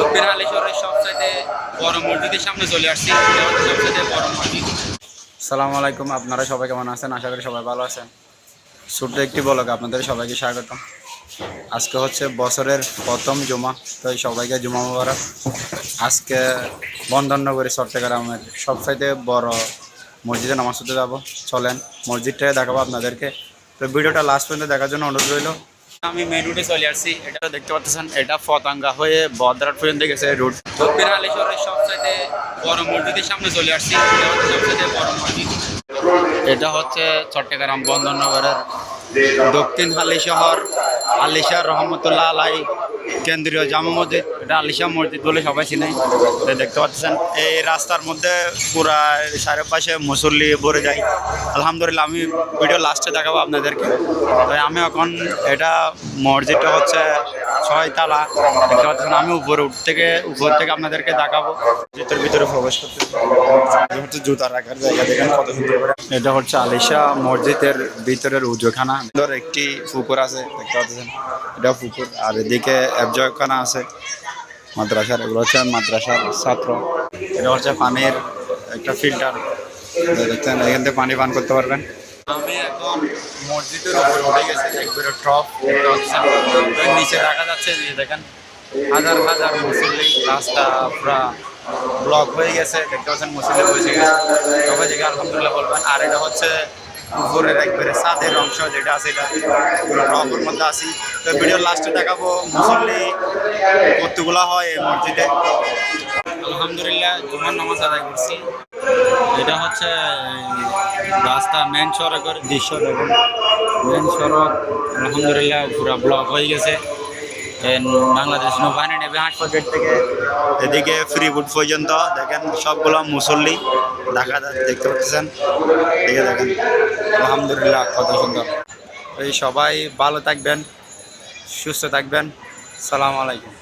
দক্ষিণ হালেশ্বরের সবচাইতে বড় মসজিদের সামনে চলে আসছি। সবচাইতে বড় মসজিদ। সালামু আলাইকুম, আপনারা সবাই কেমন আছেন? আশা করি সবাই ভালো আছেন। ছোট্ট একটি বলক আপনাদের সবাইকে স্বাগতম। আজকে হচ্ছে বছরের প্রথম জুমা তো সবাইকে জুমা মুবারক। আজকে বন্ধনগরী চট্টগ্রামের সবচাইতে বড় মসজিদে নামাজ পড়তে যাব। চলেন মসজিদটাকে দেখাবো আপনাদেরকে। তো ভিডিওটা লাস্ট পর্যন্ত দেখার জন্য অনুরোধ রইল। আমি মেন রুটে চলে আসছি। এটা দেখতে পাচ্ছেন, এটা ফতাঙ্গা হয়ে বদ্রাট পর্যন্ত গেছে রুট দক্ষিণ হালেশ্বরের সবচাইতে বড় মসজিদের সামনে চলে আসছি। এটা হচ্ছে সবচাইতে বড় মসজিদ। এটা হচ্ছে চট্টগ্রাম বন্দরনগরের দক্ষিণ হালি শহর আলিশা রহমতুল্লাহ আলাই কেন্দ্রীয় জামা মসজিদ, এটা আলিশা মসজিদ বলে সবাই চিনে। দেখতে পাচ্ছেন, এই রাস্তার মধ্যে পুরা চারপাশে মুসল্লি ভরে যায়। আলহামদুলিল্লাহ, আমি ভিডিও লাস্টে দেখাবো আপনাদেরকে। তাই আমি এখন, এটা মসজিদটা হচ্ছে ছয়তলা দেখতে পাচ্ছেন, আমি উপরে উঠ থেকে, উপর থেকে আপনাদেরকে দেখাবো। মসজিদের ভিতরে প্রবেশ করতে হচ্ছে জুতা রাখার জায়গা দেখেন, কত সুন্দর এটা হচ্ছে আলিশা মসজিদের ভিতরের উজোখানা। ধর একটি পুকুর আছে, দেখতে পাচ্ছেন। এটা পুকুর। আর এদিকে একজয়খানা আছে। মাদ্রাসার, এগুলো হচ্ছে মাদ্রাসার ছাত্র। এটা হচ্ছে পানির একটা ফিল্টার। দেখছেন এখান থেকে পানি পান করতে পারবেন। আমি এখন মসজিদের উপরে উঠে গেছি একবারে টপ নিচে দেখা যাচ্ছে যে দেখেন হাজার হাজার মুসল্লি, রাস্তা পুরা ব্লক হয়ে গেছে, দেখতে পাচ্ছেন মুসল্লি বসে গেছে। সবাই থেকে আলহামদুলিল্লাহ বলবেন, আর এটা হচ্ছে উপরের একবারে সাদের অংশ যেটা আছে, এটা পুরো টপের মধ্যে আসি তো ভিডিওর লাস্টে দেখাবো মুসল্লি কতগুলা হয় এই মসজিদে। আলহামদুলিল্লাহ, জুমার নামাজ আদায় করছি। এটা হচ্ছে রাস্তা মেন সড়কের দৃশ্য দেখুন। মেন সড়ক, আলহামদুলিল্লাহ পুরো ব্লক হয়ে গেছে। বাংলাদেশ নৌবাহিনী নেবে হাসপাতাল থেকে। এদিকে ফ্রি ফুড পর্যন্ত, দেখেন সবগুলো মুসল্লি দেখা দেখতে পাচ্ছেন? এদিকে দেখেন, আলহামদুলিল্লাহ কত সুন্দর। এই সবাই ভালো থাকবেন, সুস্থ থাকবেন। সালাম আলাইকুম।